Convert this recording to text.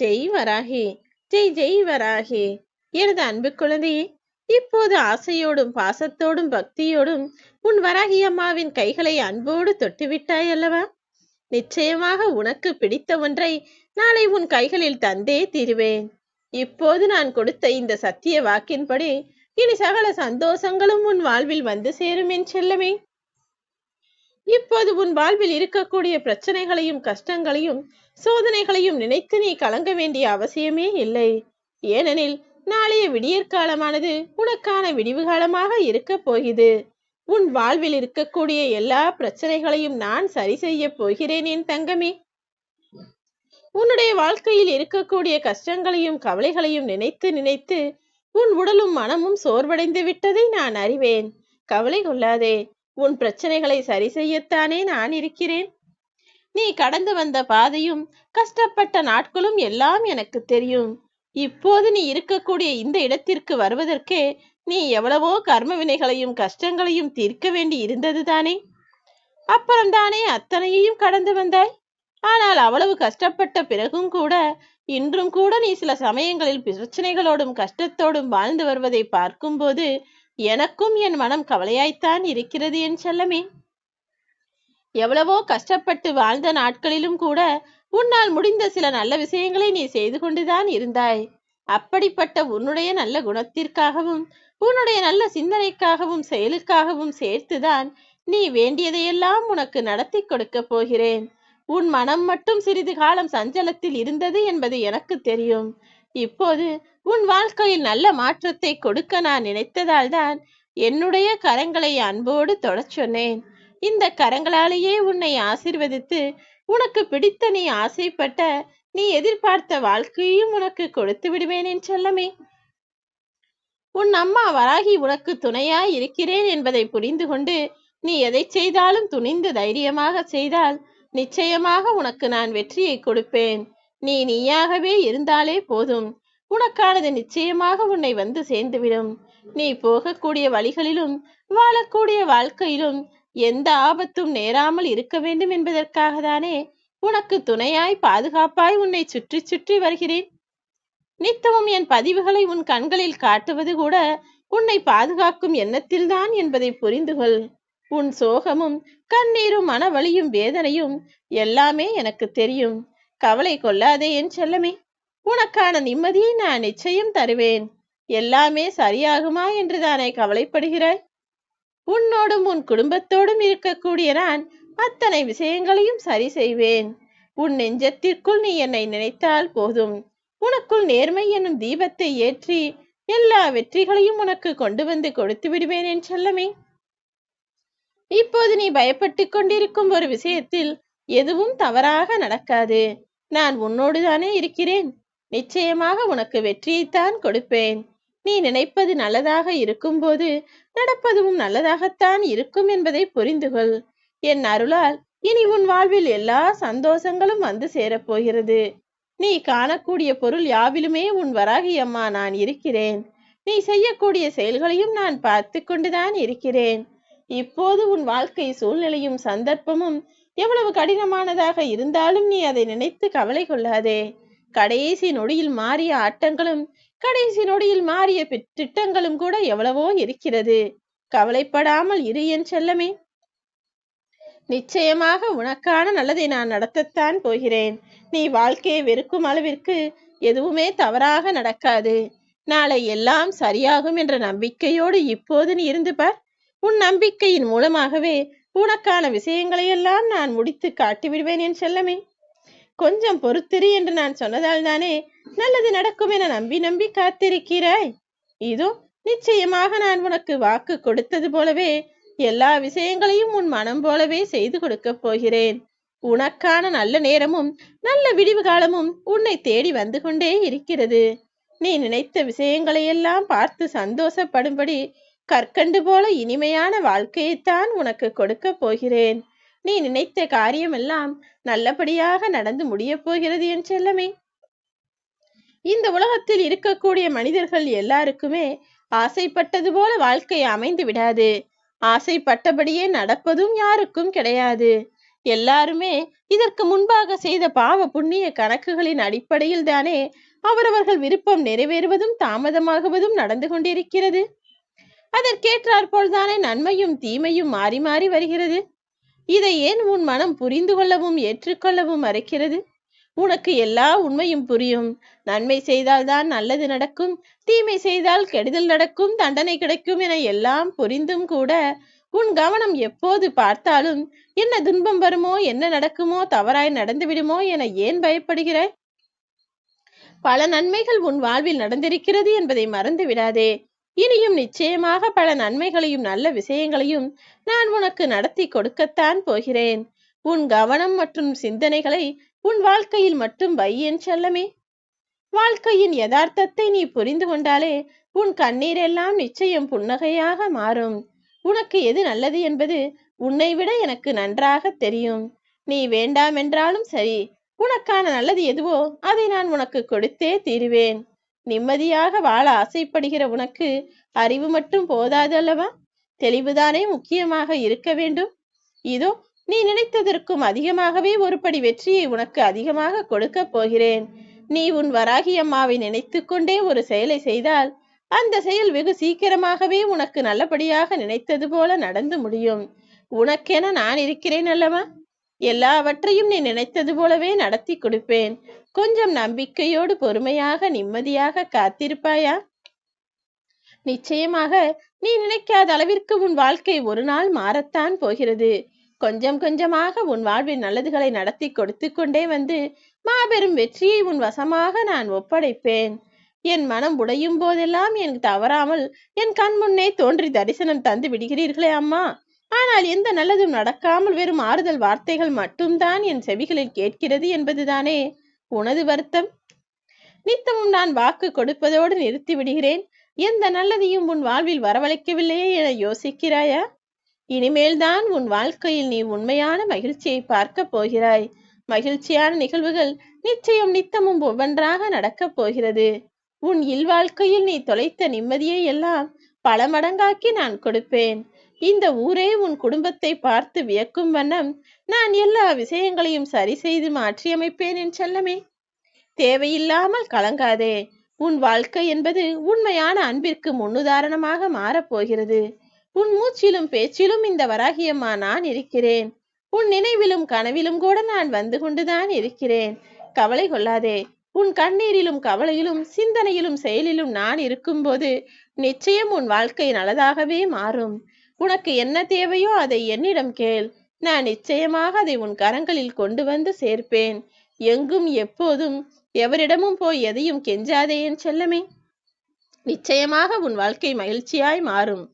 ஜெய் வராகி ஜெய் ஜெய் வராகி எனது அன்பு குழந்தையே இப்போது ஆசையோடும் பாசத்தோடும் பக்தியோடும் உன் வராகி அம்மாவின் கைகளை அன்போடு தொட்டுவிட்டாய் அல்லவா நிச்சயமாக உனக்கு பிடித்த ஒன்றை நாளை உன் கைகளில் தந்தே தீருவேன். இப்போது நான் கொடுத்த இந்த சத்திய வாக்கின்படி இனி சகல சந்தோஷங்களும் உன் வாழ்வில் வந்து சேரும் என் செல்லமே. இப்போது உன் வாழ்வில் இருக்கக்கூடிய பிரச்சனைகளையும் கஷ்டங்களையும் சோதனைகளையும் நினைத்து நீ கலங்க வேண்டிய அவசியமே இல்லை. ஏனெனில் நாளைய விடியற்காலமானது உனக்கான விடிவு காலமாக இருக்க போகிறது. உன் வாழ்வில் இருக்கக்கூடிய எல்லா பிரச்சனைகளையும் நான் சரி செய்ய போகிறேன் என் தங்கமே. உன்னுடைய வாழ்க்கையில் இருக்கக்கூடிய கஷ்டங்களையும் கவலைகளையும் நினைத்து நினைத்து உன் உடலும் மனமும் சோர்வடைந்து விட்டதை நான் அறிவேன். கவலை கொள்ளாதே. உன் பிரச்சனைகளை சரி செய்யத்தானே நான் இருக்கிறேன்? நீ கடந்து வந்த பாதையும் கஷ்டப்பட்ட நாட்களும் எல்லாம் எனக்கு தெரியும். இப்போது நீ இருக்கக்கூடிய இந்த இடத்திற்கு வருவதற்கே நீ எவ்வளவோ கர்ம வினைகளையும் கஷ்டங்களையும் தீர்க்க வேண்டி இருந்தது தானே? அப்புறம்தானே அத்தனையையும் கடந்து வந்தாய்? ஆனால் அவ்வளவு கஷ்டப்பட்ட பிறகும் கூட இன்றும் கூட நீ சில சமயங்களில் பிரச்சனைகளோடும் கஷ்டத்தோடும் வாழ்ந்து வருவதை பார்க்கும்போது எனக்கும் என் மனம் கவலையாய்த்தான் இருக்கிறது என் செல்லமே. எவ்வளவோ கஷ்டப்பட்டு வாழ்ந்த நாட்களிலும் கூட உன்னால் முடிந்த சில நல்ல விஷயங்களை நீ செய்து கொண்டுதான் இருந்தாய். அப்படிப்பட்ட உன்னுடைய நல்ல குணத்திற்காகவும் உன்னுடைய நல்ல சிந்தனைக்காகவும் செயலுக்காகவும் சேர்த்துதான் நீ வேண்டியதையெல்லாம் உனக்கு நடத்தி கொடுக்க போகிறேன். உன் மனம் மட்டும் சிறிது காலம் சஞ்சலத்தில் இருந்தது என்பது எனக்கு தெரியும். இப்போது உன் வாழ்க்கையில் நல்ல மாற்றத்தை கொடுக்க நான் நினைத்ததால் தான் என்னுடைய கரங்களை அன்போடு தொடச் சொன்னேன். இந்த கரங்களாலேயே உன்னை ஆசிர்வதித்து உனக்கு பிடித்த நீ ஆசைப்பட்ட நீ எதிர்பார்த்த வாழ்க்கையும் உனக்கு கொடுத்து விடுவேன் என் செல்லமே. உன் அம்மா வராகி உனக்கு துணையாய் இருக்கிறேன் என்பதை புரிந்து கொண்டு நீ எதை செய்தாலும் துணிந்து தைரியமாக செய்தால் நிச்சயமாக உனக்கு நான் வெற்றியை கொடுப்பேன். நீ நீயாகவே இருந்தாலே போதும். உனக்கானது நிச்சயமாக உன்னை வந்து சேர்ந்துவிடும். நீ போகக்கூடிய வழிகளிலும் வாழக்கூடிய வாழ்க்கையிலும் எந்த ஆபத்தும் நேராமல் இருக்க வேண்டும் என்பதற்காக தானே உனக்கு துணையாய் பாதுகாப்பாய் உன்னை சுற்றி சுற்றி வருகிறேன். நித்தமும் என் பதிவுகளை உன் கண்களில் காட்டுவது கூட உன்னை பாதுகாக்கும் எண்ணத்தில்தான் என்பதை புரிந்து கொள் உன் சோகமும் கண்ணீரும் மனவலியும் வேதனையும் எல்லாமே எனக்கு தெரியும். கவலை கொள்ளாதே என் செல்லமே. உனக்கான நிம்மதியை நான் நிச்சயம் தருவேன். எல்லாமே சரியாகுமா என்று தானே கவலைப்படுகிறாய்? உன்னோடும் உன் குடும்பத்தோடும் இருக்கக்கூடிய நான் அத்தனை விஷயங்களையும் சரி செய்வேன். உன் நெஞ்சத்திற்குள் நீ என்னை நினைத்தால் போதும். உனக்குள் நேர்மை என்னும் தீபத்தை ஏற்றி எல்லா வெற்றிகளையும் உனக்கு கொண்டு வந்து கொடுத்து விடுவேன் என் செல்லமே. இப்போது நீ பயப்பட்டு கொண்டிருக்கும் ஒரு விஷயத்தில் எதுவும் தவறாக நடக்காது. நான் உன்னோடு தானே இருக்கிறேன். நிச்சயமாக உனக்கு வெற்றியைத்தான் கொடுப்பேன். நீ நினைப்பது நல்லதாக இருக்கும்போது நடப்பதும் நல்லதாகத்தான் இருக்கும் என்பதை புரிந்து கொள் என் அருளால் இனி உன் வாழ்வில் எல்லா சந்தோஷங்களும் வந்து சேரப்போகிறது. நீ காணக்கூடிய பொருள் யாவிலுமே உன் வராகி அம்மா நான் இருக்கிறேன். நீ செய்யக்கூடிய செயல்களையும் நான் பார்த்து கொண்டுதான் இருக்கிறேன். இப்போது உன் வாழ்க்கை சூழ்நிலையும் சந்தர்ப்பமும் எவ்வளவு கடினமானதாக இருந்தாலும் நீ அதை நினைத்து கவலை கொள்ளாதே. கடைசி நொடியில் மாறிய ஆட்டங்களும் கடைசி நொடியில் மாறிய திட்டங்களும் கூட எவ்வளவோ இருக்கிறது. கவலைப்படாமல் இரு என் செல்லமே. நிச்சயமாக உனக்கான நல்லதை நான் நடத்தத்தான் போகிறேன். நீ வாழ்க்கையை வெறுக்கும் அளவிற்கு எதுவுமே தவறாக நடக்காது. நாளை எல்லாம் சரியாகும் என்ற நம்பிக்கையோடு இப்போது நீ இருந்து பார். உன் நம்பிக்கையின் மூலமாகவே உனக்கான விஷயங்களை எல்லாம் நான் முடித்து காட்டிவிடுவேன் என் செல்லமே. கொஞ்சம் பொறுத்திரு என்று நான் சொன்னதால் தானே நல்லது நடக்கும் என நம்பி நம்பி காத்திருக்கிறாய். இதோ நிச்சயமாக நான் உனக்கு வாக்கு கொடுத்தது போலவே எல்லா விஷயங்களையும் உன் மனம் போலவே செய்து கொடுக்கப் போகிறேன். உனக்கான நல்ல நேரமும் நல்ல விடிவு காலமும் உன்னை தேடி வந்து கொண்டே இருக்கிறது. நீ நினைத்த விஷயங்களையெல்லாம் பார்த்து சந்தோஷப்படும்படி கற்கண்டு போல இனிமையான வாழ்க்கையைத்தான் உனக்கு கொடுக்கப் போகிறேன். நீ நினைத்த காரியமெல்லாம் நல்லபடியாக நடந்து முடியப் போகிறது என் செல்லமே. இந்த உலகத்தில் இருக்கக்கூடிய மனிதர்கள் எல்லாருக்குமே ஆசைப்பட்டது போல வாழ்க்கை அமைந்து விடாது. ஆசைப்பட்டபடியே நடப்பதும் யாருக்கும் கிடையாது. எல்லாருமே இதற்கு முன்பாக செய்த பாவ புண்ணிய கணக்குகளின் அடிப்படையில் தானே அவரவர்கள் விருப்பம் நிறைவேறுவதும் தாமதமாகுவதும் நடந்து கொண்டிருக்கிறது. அதற்கேற்றாற்போல் தானே நன்மையும் தீமையும் மாறி மாறி வருகிறது. இதை ஏன் உன் மனம் புரிந்து கொள்ளவும் ஏற்றுக்கொள்ளவும் மறைக்கிறது? உனக்கு எல்லா உண்மையும் புரியும். நன்மை செய்தால்தான் நல்லது நடக்கும். தீமை செய்தால் கெடுதல் நடக்கும். தண்டனை கிடைக்கும் என எல்லாம் புரிந்தும் கூட உன் கவனம் எப்போது பார்த்தாலும் என்ன துன்பம் வருமோ என்ன நடக்குமோ தவறாய் நடந்து விடுமோ என ஏன் பயப்படுகிறாய்? பல நன்மைகள் உன் வாழ்வில் நடந்திருக்கிறது என்பதை மறந்து விடாதே. இனியும் நிச்சயமாக பல நன்மைகளையும் நல்ல விஷயங்களையும் நான் உனக்கு நடத்தி கொடுக்கத்தான் போகிறேன். உன் கவனம் மற்றும் சிந்தனைகளை உன் வாழ்க்கையில் மட்டும் வை என் செல்லமே. வாழ்க்கையின் யதார்த்தத்தை நீ புரிந்து கொண்டாலே உன் கண்ணீர் எல்லாம் நிச்சயம் புன்னகையாக மாறும். உனக்கு எது நல்லது என்பது உன்னை விட எனக்கு நன்றாக தெரியும். நீ வேண்டாம் என்றாலும் சரி உனக்கான நல்லது எதுவோ அதை நான் உனக்கு கொடுத்தே தீருவேன். நிம்மதியாக வாழ ஆசைப்படுகிற உனக்கு அறிவு மட்டும் போதாது அல்லவா தெளிவுதானே முக்கியமாக இருக்க வேண்டும். இதோ நீ நினைத்ததற்கும் அதிகமாகவே ஒருபடி வெற்றியை உனக்கு அதிகமாக கொடுக்கப் போகிறேன். நீ உன் வராகி அம்மாவை நினைத்து கொண்டே ஒரு செயலை செய்தால் அந்த செயல் வெகு சீக்கிரமாகவே உனக்கு நல்லபடியாக நினைத்தது போல நடந்து முடியும். உனக்கென நான் இருக்கிறேன் அல்லவா? எல்லாவற்றையும் நீ நினைத்தது போலவே நடத்தி கொடுப்பேன். கொஞ்சம் நம்பிக்கையோடு பொறுமையாக நிம்மதியாக காத்திருப்பாயா? நிச்சயமாக நீ நினைக்காத அளவிற்கு உன் வாழ்க்கை ஒரு நாள் மாறத்தான் போகிறது. கொஞ்சம் கொஞ்சமாக உன் வாழ்வில் நல்லதுகளை நடத்தி கொடுத்து கொண்டே வந்து மாபெரும் வெற்றியை உன் வசமாக நான் ஒப்படைப்பேன். என் மனம் உடையும் போதெல்லாம் எனக்கு தவறாமல் என் கண் முன்னே தோன்றி தரிசனம் தந்து விடுகிறீர்களே அம்மா. ஆனால் எந்த நல்லதும் நடக்காமல் வெறும் ஆறுதல் வார்த்தைகள் மட்டும்தான் என் செவிகளில் கேட்கிறது என்பதுதானே உனது வருத்தம்? நித்தமும் நான் வாக்கு கொடுப்பதோடு நிறுத்தி விடுகிறேன். எந்த நல்லதையும் உன் வாழ்வில் வரவழைக்கவில்லையே என யோசிக்கிறாயா? இனிமேல்தான் உன் வாழ்க்கையில் நீ உண்மையான மகிழ்ச்சியை பார்க்க போகிறாய். மகிழ்ச்சியான நிகழ்வுகள் நிச்சயம் நித்தமும் ஒவ்வொன்றாக நடக்கப் போகிறது. உன் இல்வாழ்க்கையில் நீ தொலைத்த நிம்மதியை எல்லாம் பல மடங்காக்கி நான் கொடுப்பேன். இந்த ஊரே உன் குடும்பத்தை பார்த்து வியக்கும் வண்ணம் நான் எல்லா விஷயங்களையும் சரி செய்து மாற்றியமைப்பேன் என் செல்லமே. தேவையில்லாமல் கலங்காதே. உன் வாழ்க்கை என்பது உண்மையான அன்பிற்கு முன்னுதாரணமாக மாறப்போகிறது. உன் மூச்சிலும் பேச்சிலும் இந்த வராகியம்மா நான் இருக்கிறேன். உன் நினைவிலும் கனவிலும் கூட நான் வந்து கொண்டுதான் இருக்கிறேன். கவலை கொள்ளாதே. உன் கண்ணீரிலும் கவலையிலும் சிந்தனையிலும் செயலிலும் நான் இருக்கும்போது நிச்சயம் உன் வாழ்க்கை நல்லதாகவே மாறும். உனக்கு என்ன தேவையோ அதை என்னிடம் கேள். நான் நிச்சயமாக அதை உன் கரங்களில் கொண்டு வந்து சேர்ப்பேன். எங்கும் எப்போதும் எவரிடமும் போய் எதையும் கெஞ்சாதே என் செல்லமே. நிச்சயமாக உன் வாழ்க்கை மகிழ்ச்சியாய் மாறும்.